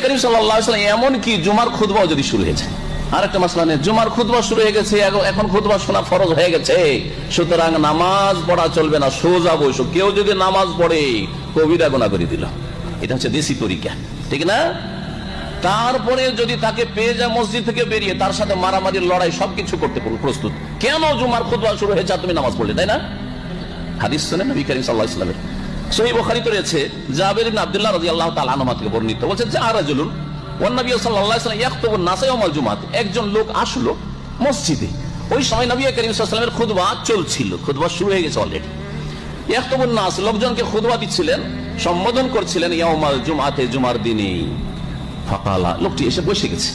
করিম সাল্লাম জুমার খুদবাও যদি শুরু মাসলা নেই জুমার খুদবা শুরু হয়ে গেছে এখন- খুদবা শোনা ফরজ হয়ে গেছে। সুতরাং নামাজ পড়া চলবে না, সোজা বসো কেউ যদি নামাজ পড়ে, কবিরা করে দিল। এটা হচ্ছে দেশি ঠিক না? তারপরে যদি তাকে পেয়ে যায় মসজিদ থেকে বেরিয়ে, তার সাথে মারামারির লড়াই সবকিছু করতে প্রস্তুত। কেন জুমার খুদবা শুরু হয়েছে তুমি নামাজ পড়লে, তাই না? হাদিস শুনে নবী করিম সাল্লাহ ইসলামের সহি বখারিতে রয়েছে জাবের ইবনে আব্দুল্লাহ রাদিয়াল্লাহু তাআলা আনহু থেকে বর্ণিত। বলছে, যা রাজুলুন, ওয়ান নবী সাল্লাল্লাহু আলাইহি ওয়াসাল্লাম ইয়াখতুবু নাসা ইয়াউমাল জুমাত একজন লোক আসলো মসজিদে। ওই সময় নবী করিম সাল্লাল্লাহু চলছিল, খুতবা শুরু হয়ে গেছে অলরেডি ইয়াখতুবুন নাস, লোকজনকে খুতবা দিচ্ছিলেন, সম্বোধন করছিলেন ইয়াউমাল জুমাতে জুমার দিনে। ফাকালা, লোকটি এসে বসে গেছে।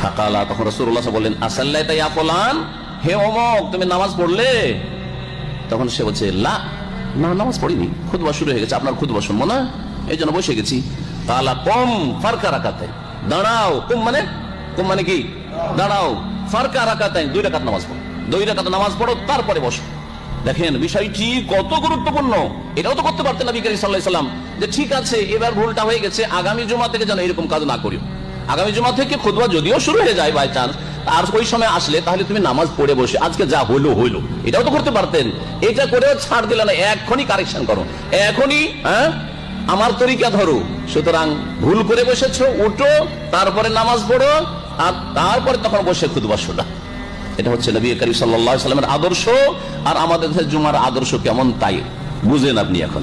ফাকালা, তখন রাসূলুল্লাহ বললেন, আসাল্লাইতা ইয়া ফুলান? হে অমক, তুমি নামাজ পড়লে? তখন সে বলছে, লা। না নামাজ পড়িনি খুদবা শুরু হয়ে গেছে, আপনার খুদবা শুনব না? এই জন্য বসে গেছি। তালা কম ফারকা রাখাতে দাঁড়াও, কুম মানে? কুম মানে কি? দাঁড়াও, ফারকা রাখাতে দুই রাকাত নামাজ পড়ো দুই রাকাত নামাজ পড়ো, তারপরে বসো। দেখেন, বিষয়টি কত গুরুত্বপূর্ণ। এটাও তো করতে পারতেন নবী করিম সাল্লাম যে ঠিক আছে, এবার ভুলটা হয়ে গেছে, আগামী জুমা থেকে যেন এরকম কাজ না করিও। আগামী জুমা থেকে খুদবা যদিও শুরু হয়ে যায় বাই চান্স আর ওই সময় আসলে তাহলে তুমি নামাজ পড়ে বসে, আজকে যা হইল হইল এটাও তো করতে পারতেন। এটা করেও ছাড় দিলে না, এখনই কারেকশন করো। এখনই হ্যাঁ? আমার তরিকা ধরো। সুতরাং ভুল করে বসেছো, উঠো, তারপরে নামাজ পড়ো, আর তারপরে তখন বসে খুদবা শোনা। এটা হচ্ছে নবী করিম সাল্লাহ সাল্লামের আদর্শ, আর আমাদের জুমার আদর্শ কেমন তাই বুঝেন আপনি এখন।